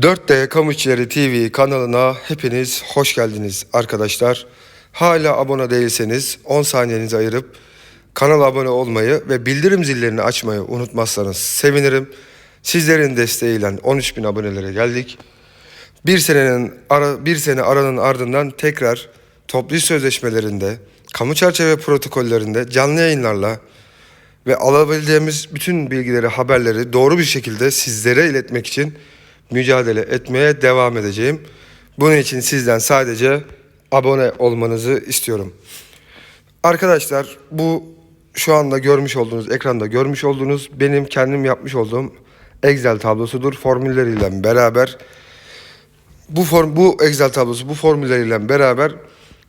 4D Kamu İşçileri TV kanalına hepiniz hoş geldiniz arkadaşlar. Hala abone değilseniz 10 saniyenizi ayırıp kanala abone olmayı ve bildirim zillerini açmayı unutmazsanız sevinirim. Sizlerin desteğiyle 13 bin abonelere geldik. Bir senenin ara, bir sene aranın ardından tekrar toplu sözleşmelerinde, kamu çerçeve protokollerinde canlı yayınlarla ve alabildiğimiz bütün bilgileri, haberleri doğru bir şekilde sizlere iletmek için mücadele etmeye devam edeceğim. Bunun için sizden sadece abone olmanızı istiyorum. Arkadaşlar bu şu anda görmüş olduğunuz, ekranda görmüş olduğunuz benim kendim yapmış olduğum Excel tablosudur. Formülleriyle beraber bu form bu Excel tablosu bu formülleriyle beraber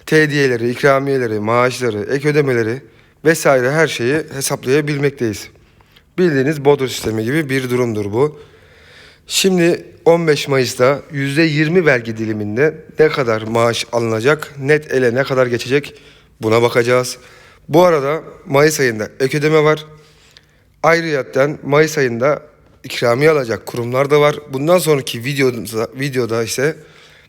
TD'leri, ikramiyeleri, maaşları, ek ödemeleri vesaire her şeyi hesaplayabilmekteyiz. Bildiğiniz Bodro sistemi gibi bir durumdur bu. Şimdi 15 Mayıs'ta %20 vergi diliminde ne kadar maaş alınacak, net ele ne kadar geçecek buna bakacağız. Bu arada Mayıs ayında ek ödeme var. Ayrıyetten Mayıs ayında ikramiye alacak kurumlar da var. Bundan sonraki videoda, videoda ise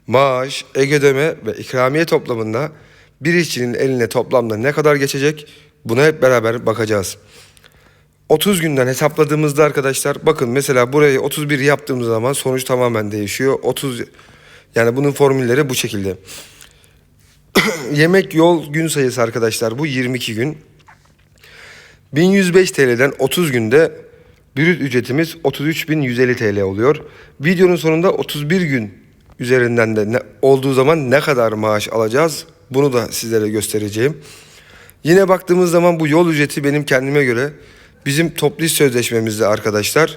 maaş, ek ödeme ve ikramiye toplamında bir işçinin eline toplamda ne kadar geçecek buna hep beraber bakacağız. 30 günden hesapladığımızda arkadaşlar bakın mesela burayı 31 yaptığımız zaman sonuç tamamen değişiyor. 30 yani bunun formülleri bu şekilde. Yemek yol gün sayısı arkadaşlar bu 22 gün. 1105 TL'den 30 günde brüt ücretimiz 33.150 TL oluyor. Videonun sonunda 31 gün üzerinden de ne, olduğu zaman ne kadar maaş alacağız bunu da sizlere göstereceğim. Yine baktığımız zaman bu yol ücreti benim kendime göre bizim toplu iş sözleşmemizde arkadaşlar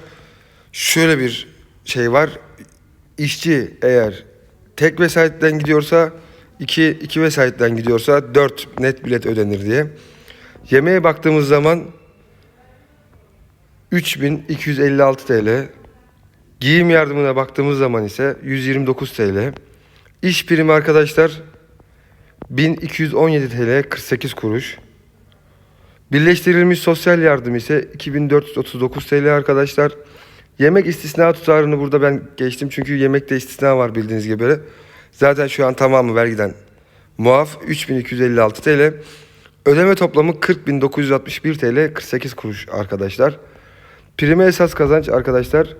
şöyle bir şey var. İşçi eğer tek vesayetten gidiyorsa 2 2 vesayetten gidiyorsa 4 net bilet ödenir diye. Yemeğe baktığımız zaman 3256 TL. Giyim yardımına baktığımız zaman ise 129 TL. İş primi arkadaşlar 1217 TL 48 kuruş. Birleştirilmiş sosyal yardım ise 2439 TL arkadaşlar. Yemek istisna tutarını burada ben geçtim çünkü yemekte istisna var bildiğiniz gibi. Zaten şu an tamamı vergiden muaf 3256 TL. Ödeme toplamı 40961 TL 48 kuruş arkadaşlar. Prime esas kazanç arkadaşlar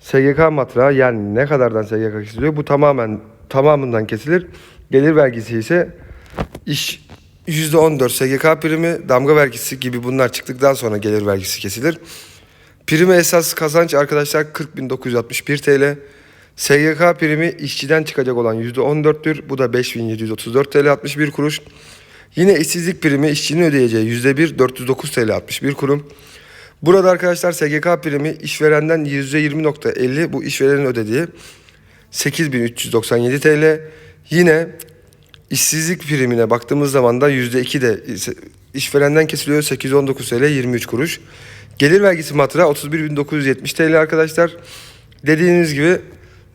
SGK matrağı yani ne kadardan SGK kesiliyor bu tamamen tamamından kesilir. Gelir vergisi ise iş %14 SGK primi, damga vergisi gibi bunlar çıktıktan sonra gelir vergisi kesilir. Primi esas kazanç arkadaşlar 40.961 TL. SGK primi işçiden çıkacak olan %14'tür. Bu da 5.734 TL 61 kuruş. Yine işsizlik primi işçinin ödeyeceği %1 409 TL 61 kurum. Burada arkadaşlar SGK primi işverenden %20.50 bu işverenin ödediği 8397 TL. Yine işsizlik primine baktığımız zaman da %2 de işverenden kesiliyor 819 TL 23 kuruş. Gelir vergisi matrağı 31.970 TL arkadaşlar. Dediğiniz gibi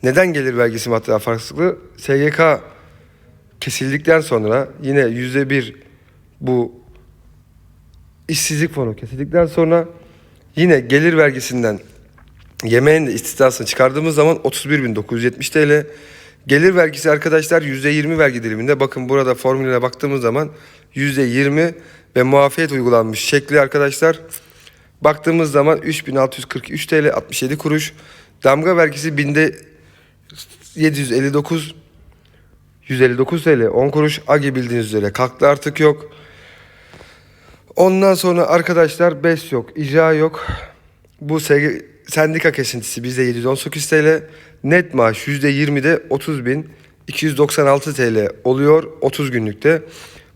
neden gelir vergisi matrağı farklı? SGK kesildikten sonra yine %1 bu işsizlik fonu kesildikten sonra yine gelir vergisinden yemeğin istisnasını çıkardığımız zaman 31.970 TL. Gelir vergisi arkadaşlar %20 vergi diliminde. Bakın burada formüle baktığımız zaman %20 ve muafiyet uygulanmış şekli arkadaşlar. Baktığımız zaman 3643 TL 67 kuruş. Damga vergisi binde 759 159 TL 10 kuruş. Agi bildiğiniz üzere kalktı artık yok. Ondan sonra arkadaşlar BES yok, icra yok. Bu SG, sendika kesintisi bizde 718 TL. Net maaş %20'de 30.296 TL oluyor 30 günlükte.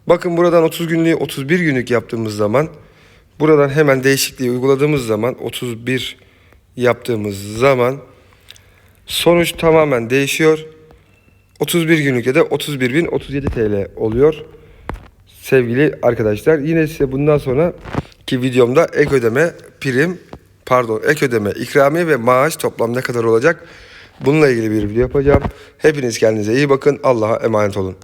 Bakın buradan 30 günlüğü 31 günlük yaptığımız zaman buradan hemen değişikliği uyguladığımız zaman 31 yaptığımız zaman sonuç tamamen değişiyor. 31 günlükte de 31.037 TL oluyor sevgili arkadaşlar. Yine size bundan sonra ki videomda ek ödeme, prim, pardon ek ödeme, ikramiye ve maaş toplam ne kadar olacak? Bununla ilgili bir video yapacağım. Hepiniz kendinize iyi bakın. Allah'a emanet olun.